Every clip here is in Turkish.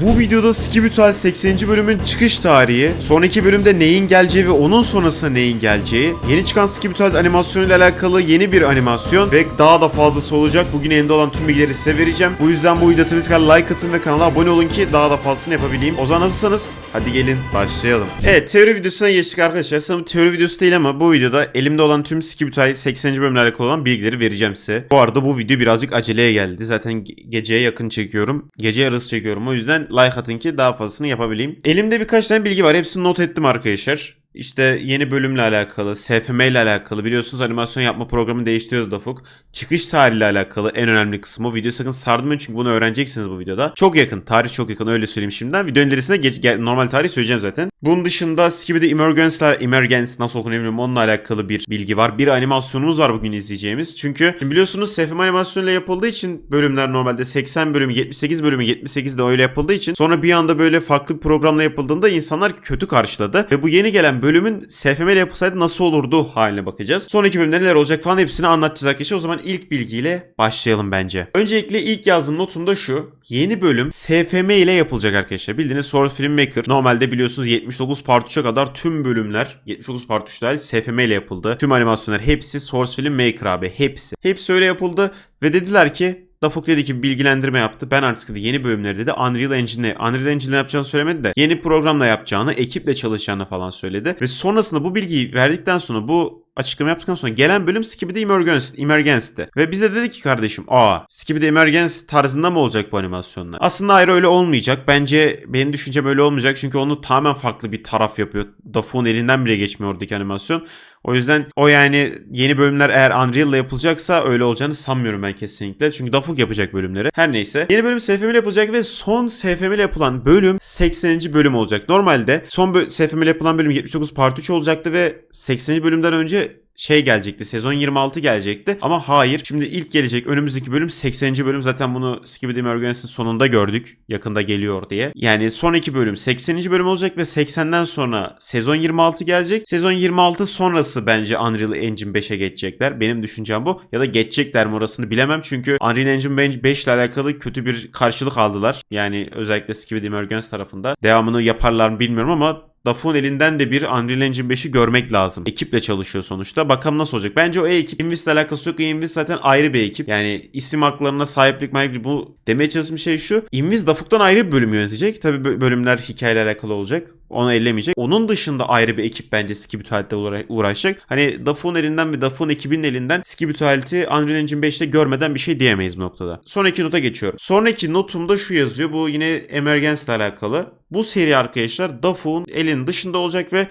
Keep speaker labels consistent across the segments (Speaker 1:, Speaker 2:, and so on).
Speaker 1: Bu videoda Skibutal 80. bölümün çıkış tarihi, sonraki bölümde neyin geleceği ve onun sonrasında neyin geleceği, yeni çıkan Skibutal animasyonuyla alakalı yeni bir animasyon ve daha da fazlası olacak. Bugün elimde olan tüm bilgileri size vereceğim. Bu yüzden bu videoya ki like atın ve kanala abone olun ki daha da fazlasını yapabileyim. O zaman hazırsanız hadi gelin başlayalım. Evet teori videosuna geçtik arkadaşlar. Sanırım teori videosu değil ama bu videoda elimde olan tüm Skibutal 80. bölümle alakalı olan bilgileri vereceğim size. Bu arada bu video birazcık aceleye geldi. Zaten ge- geceye yakın çekiyorum. Gece yarısı çekiyorum. O yüzden like atın ki daha fazlasını yapabileyim. Elimde birkaç tane bilgi var. Hepsini not ettim arkadaşlar. İşte yeni bölümle alakalı, SFM ile alakalı biliyorsunuz animasyon yapma programını değiştiriyordu Dafuk. Çıkış tarihiyle alakalı en önemli kısmı. Video sakın sardırmayın çünkü bunu öğreneceksiniz bu videoda. Çok yakın, tarih çok yakın öyle söyleyeyim şimdiden. Videonun ilerisinde geç- normal tarih söyleyeceğim zaten. Bunun dışında Skibidi Emergence'ler, Emergence nasıl okunuyor bilmiyorum onunla alakalı bir bilgi var. Bir animasyonumuz var bugün izleyeceğimiz. Çünkü biliyorsunuz SFM animasyonuyla yapıldığı için bölümler normalde 80 bölümü, 78 bölümü, 78 de öyle yapıldığı için sonra bir anda böyle farklı bir programla yapıldığında insanlar kötü karşıladı. Ve bu yeni gelen bölümün SFM ile yapılsaydı nasıl olurdu haline bakacağız. Sonraki bölümde neler olacak falan hepsini anlatacağız arkadaşlar. O zaman ilk bilgiyle başlayalım bence. Öncelikle ilk yazdığım notumda şu. Yeni bölüm SFM ile yapılacak arkadaşlar. Bildiğiniz Source Filmmaker. Normalde biliyorsunuz 79 Part 3'e kadar tüm bölümler 79 Part 3 dahil SFM ile yapıldı. Tüm animasyonlar hepsi Source Filmmaker abi. Hepsi. Hepsi öyle yapıldı. Ve dediler ki Dafuk dedi ki bilgilendirme yaptı. Ben artık dedi yeni bölümleri dedi Unreal Engine'le Unreal Engine'le yapacağını söylemedi de yeni programla yapacağını, ekiple çalışacağını falan söyledi. Ve sonrasında bu bilgiyi verdikten sonra bu açıklama yaptıktan sonra gelen bölüm Skibidi Emergence, Emergence'ti. Ve bize dedi ki kardeşim aa Skibidi Emergence tarzında mı olacak bu animasyonlar? Aslında ayrı öyle olmayacak. Bence benim düşüncem öyle olmayacak. Çünkü onu tamamen farklı bir taraf yapıyor. Dafuk'un elinden bile geçmiyor oradaki animasyon. O yüzden o yani yeni bölümler eğer Unreal ile yapılacaksa öyle olacağını sanmıyorum ben kesinlikle. Çünkü Dafuk yapacak bölümleri. Her neyse. Yeni bölüm SFM ile yapılacak ve son SFM ile yapılan bölüm 80. bölüm olacak. Normalde son SFM ile yapılan bölüm 79 Part 3 olacaktı ve 80. bölümden önce şey gelecekti. Sezon 26 gelecekti. Ama hayır. Şimdi ilk gelecek önümüzdeki bölüm 80. bölüm. Zaten bunu Skibidi Emergence'in sonunda gördük. Yakında geliyor diye. Yani son iki bölüm 80. bölüm olacak ve 80'den sonra sezon 26 gelecek. Sezon 26 sonrası bence Unreal Engine 5'e geçecekler. Benim düşüncem bu. Ya da geçecekler mi orasını bilemem. Çünkü Unreal Engine 5 ile alakalı kötü bir karşılık aldılar. Yani özellikle Skibidi Emergence tarafında. Devamını yaparlar mı bilmiyorum ama Dafun elinden de bir Unreal Engine 5'i görmek lazım. Ekiple çalışıyor sonuçta. Bakalım nasıl olacak. Bence o ekip Invis'le alakası yok. Invis zaten ayrı bir ekip. Yani isim haklarına sahiplik mahiplik bu demeye çalıştığım şey şu. Invis Dafuk'tan ayrı bir bölüm yönetecek. Tabi bö- bölümler hikayeyle alakalı olacak. Onu ellemeyecek. Onun dışında ayrı bir ekip bence Skibitual'de uğra- uğraşacak. Hani Dafun elinden ve Dafun ekibinin elinden Skibitual'i Unreal Engine 5'te görmeden bir şey diyemeyiz bu noktada. Sonraki nota geçiyorum. Sonraki notumda şu yazıyor. Bu yine Emergence ile alakalı. Bu seri arkadaşlar Dafun elinin dışında olacak ve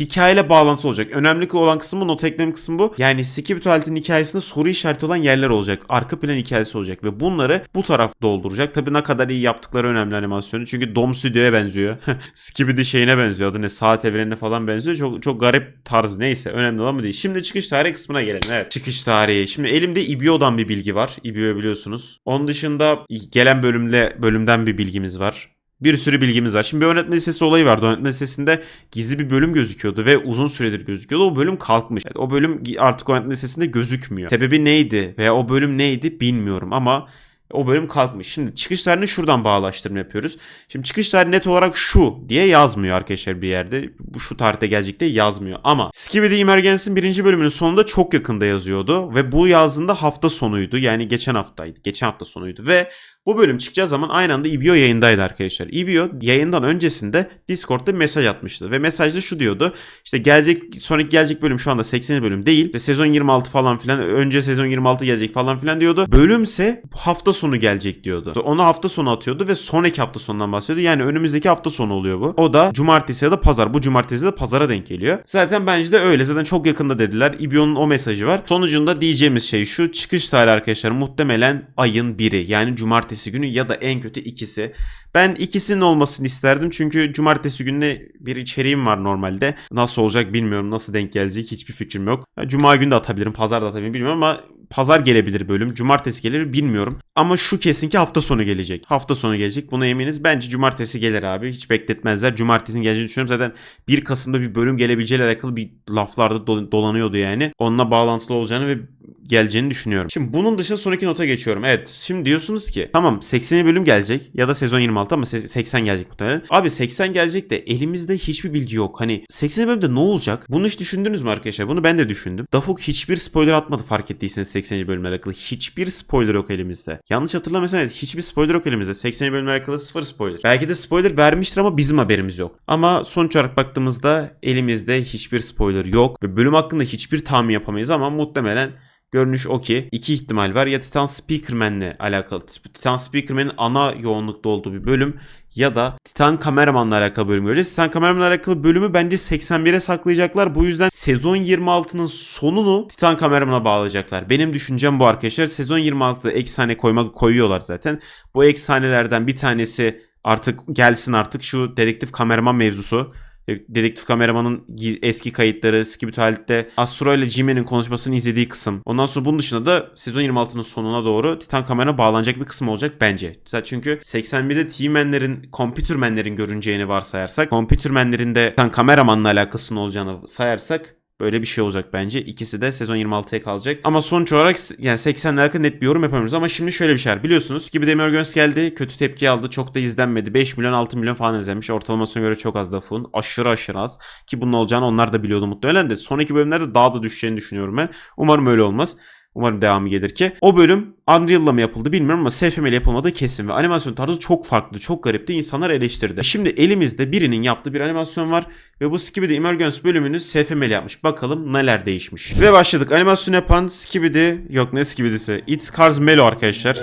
Speaker 1: hikayeyle bağlantısı olacak. Önemli olan kısmı bu, not ekleme kısmı bu. Yani Skibitual'in hikayesinde soru işareti olan yerler olacak. Arka plan hikayesi olacak ve bunları bu taraf dolduracak. Tabii ne kadar iyi yaptıkları önemli animasyonu. Çünkü Dom Studio'ya benziyor. Skibidi şeyine benziyor. Adı ne? Saat evrenine falan benziyor. Çok çok garip tarz. Neyse önemli olan bu değil. Şimdi çıkış tarihi kısmına gelelim. Evet. Çıkış tarihi. Şimdi elimde Ibio'dan bir bilgi var. Ibio biliyorsunuz. Onun dışında gelen bölümle bölümden bir bilgimiz var. Bir sürü bilgimiz var. Şimdi bir yönetme listesi olayı vardı. Yönetme listesinde gizli bir bölüm gözüküyordu ve uzun süredir gözüküyordu. O bölüm kalkmış. Yani o bölüm artık o yönetme listesinde gözükmüyor. Sebebi neydi veya o bölüm neydi bilmiyorum ama o bölüm kalkmış. Şimdi çıkış tarihini şuradan bağlaştırma yapıyoruz. Şimdi çıkış tarihi net olarak şu diye yazmıyor arkadaşlar bir yerde. Bu şu tarihte gelecek diye yazmıyor. Ama Skibidi Emergence'in birinci bölümünün sonunda çok yakında yazıyordu. Ve bu yazdığında hafta sonuydu. Yani geçen haftaydı. Geçen hafta sonuydu. Ve bu bölüm çıkacağı zaman aynı anda Ibio yayındaydı arkadaşlar. Ibio yayından öncesinde Discord'da mesaj atmıştı. Ve mesajda şu diyordu. İşte gelecek sonraki gelecek bölüm şu anda 80. bölüm değil. İşte sezon 26 falan filan. Önce sezon 26 gelecek falan filan diyordu. Bölümse hafta sonu gelecek diyordu. Onu hafta sonu atıyordu ve sonraki hafta sonundan bahsediyordu. Yani önümüzdeki hafta sonu oluyor bu. O da cumartesi ya da pazar. Bu cumartesi de pazara denk geliyor. Zaten bence de öyle. Zaten çok yakında dediler. Ibio'nun o mesajı var. Sonucunda diyeceğimiz şey şu. Çıkış tarihi arkadaşlar muhtemelen ayın biri. Yani cumartesi günü ya da en kötü ikisi. Ben ikisinin olmasını isterdim çünkü cumartesi gününe bir içeriğim var normalde. Nasıl olacak bilmiyorum. Nasıl denk gelecek hiçbir fikrim yok. Cuma günü de atabilirim. Pazar da atabilirim bilmiyorum ama pazar gelebilir bölüm. Cumartesi gelir bilmiyorum. Ama şu kesin ki hafta sonu gelecek. Hafta sonu gelecek. Buna eminiz. Bence cumartesi gelir abi. Hiç bekletmezler. Cumartesinin geleceğini düşünüyorum. Zaten 1 Kasım'da bir bölüm gelebileceğiyle alakalı bir laflarda do- dolanıyordu yani. Onunla bağlantılı olacağını ve geleceğini düşünüyorum. Şimdi bunun dışında sonraki nota geçiyorum. Evet şimdi diyorsunuz ki tamam 80. bölüm gelecek ya da sezon 26 26 ama ses- 80 gelecek muhtemelen. Abi 80 gelecek de elimizde hiçbir bilgi yok. Hani 80 bölümde ne olacak? Bunu hiç düşündünüz mü arkadaşlar? Bunu ben de düşündüm. Dafuk hiçbir spoiler atmadı fark ettiyseniz 80. bölümle alakalı. Hiçbir spoiler yok elimizde. Yanlış hatırlamıyorsam evet hiçbir spoiler yok elimizde. 80. bölümle alakalı sıfır spoiler. Belki de spoiler vermiştir ama bizim haberimiz yok. Ama sonuç olarak baktığımızda elimizde hiçbir spoiler yok. Ve bölüm hakkında hiçbir tahmin yapamayız ama muhtemelen Görünüş o ki iki ihtimal var. Ya Titan Speakerman'le alakalı. Titan Speakerman'in ana yoğunlukta olduğu bir bölüm ya da Titan Kameraman'la alakalı bölüm göreceğiz. Titan Kameraman'la alakalı bölümü bence 81'e saklayacaklar. Bu yüzden sezon 26'nın sonunu Titan Kameraman'a bağlayacaklar. Benim düşüncem bu arkadaşlar. Sezon 26'da eksane koymak koyuyorlar zaten. Bu eksanelerden bir tanesi artık gelsin artık şu dedektif kameraman mevzusu. Dedektif kameramanın eski kayıtları, Skibidi Halit'te Astro ile Jimmy'nin konuşmasını izlediği kısım. Ondan sonra bunun dışında da sezon 26'nın sonuna doğru Titan kamera bağlanacak bir kısım olacak bence. Çünkü 81'de T-Man'lerin, Computerman'lerin görüneceğini varsayarsak, Computerman'lerin de Titan kameramanla alakasının olacağını sayarsak Böyle bir şey olacak bence. İkisi de sezon 26'ya kalacak. Ama sonuç olarak yani 80'le alakalı net bir yorum yapamıyoruz. Ama şimdi şöyle bir şey. Biliyorsunuz gibi Demir Göns geldi. Kötü tepki aldı. Çok da izlenmedi. 5 milyon 6 milyon falan izlenmiş. Ortalamasına göre çok az da fun. Aşırı aşırı az. Ki bunun olacağını onlar da biliyordu muhtemelen de. Sonraki bölümlerde daha da düşeceğini düşünüyorum ben. Umarım öyle olmaz. Umarım devamı gelir ki. O bölüm Unreal'la mı yapıldı bilmiyorum ama SFM ile yapılmadığı kesin ve animasyon tarzı çok farklı, çok garipti. İnsanlar eleştirdi. Şimdi elimizde birinin yaptığı bir animasyon var ve bu Skibidi Emergence bölümünü SFM ile yapmış. Bakalım neler değişmiş. Ve başladık. Animasyon yapan Skibidi, yok ne Skibidisi? It's Cars Melo arkadaşlar.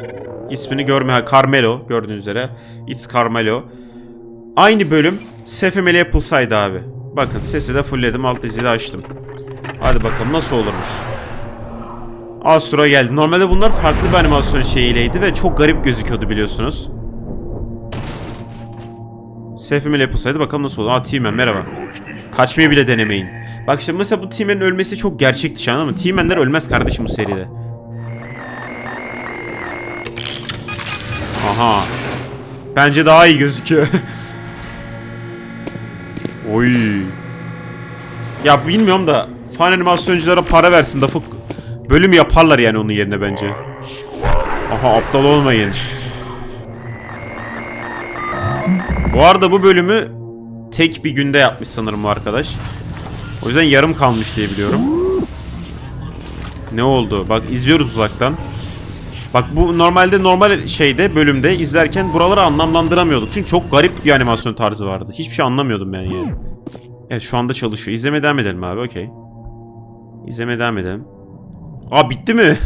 Speaker 1: İsmini görme, Carmelo gördüğünüz üzere. It's Carmelo. Aynı bölüm SFM ile yapılsaydı abi. Bakın sesi de fullledim, alt diziyi de açtım. Hadi bakalım nasıl olurmuş. Astro geldi. Normalde bunlar farklı bir animasyon şeyiyleydi ve çok garip gözüküyordu biliyorsunuz. Sefim ile yapılsaydı bakalım nasıl olur. Aa T-Man merhaba. Kaçmayı bile denemeyin. Bak şimdi mesela bu T-Man'in ölmesi çok gerçekçi dışı anladın mı? T-Man'ler ölmez kardeşim bu seride. Aha. Bence daha iyi gözüküyor. Oy. Ya bilmiyorum da fan animasyonculara para versin Dafuk bölüm yaparlar yani onun yerine bence. Aha aptal olmayın. Bu arada bu bölümü tek bir günde yapmış sanırım bu arkadaş. O yüzden yarım kalmış diye biliyorum. Ne oldu? Bak izliyoruz uzaktan. Bak bu normalde normal şeyde bölümde izlerken buraları anlamlandıramıyorduk. Çünkü çok garip bir animasyon tarzı vardı. Hiçbir şey anlamıyordum ben yani. Evet şu anda çalışıyor. İzlemeye devam edelim abi okey. İzlemeye devam edelim. Aa bitti mi?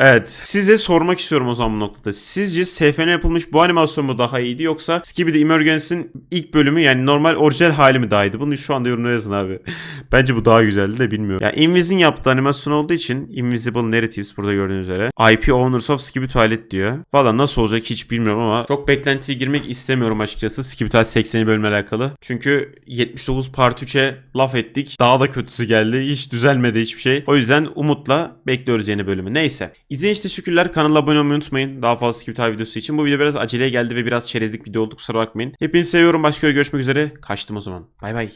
Speaker 1: evet. Size sormak istiyorum o zaman bu noktada. Sizce SFN yapılmış bu animasyon mu daha iyiydi yoksa Skibidi Emergence'in ilk bölümü yani normal orijinal hali mi daha iyiydi? Bunu şu anda yorumlara yazın abi. Bence bu daha güzeldi de bilmiyorum. Ya Inviz'in yaptığı animasyon olduğu için Invisible Narratives burada gördüğünüz üzere. IP Owners of Skibidi Toilet diyor. Valla nasıl olacak hiç bilmiyorum ama çok beklentiye girmek istemiyorum açıkçası Skibidi Toilet 80. bölümle alakalı. Çünkü 79 Part 3'e laf ettik. Daha da kötüsü geldi. Hiç düzelmedi hiçbir şey. O yüzden umutla bekliyoruz yeni bölümü. Neyse. İzlediğiniz için teşekkürler. Kanala abone olmayı unutmayın. Daha fazla Skibidi Toilet videosu için. Bu video biraz aceleye geldi ve biraz çerezlik video oldu. Kusura bakmayın. Hepinizi seviyorum. Başka görüşmek üzere. Kaçtım o zaman. Bay bay.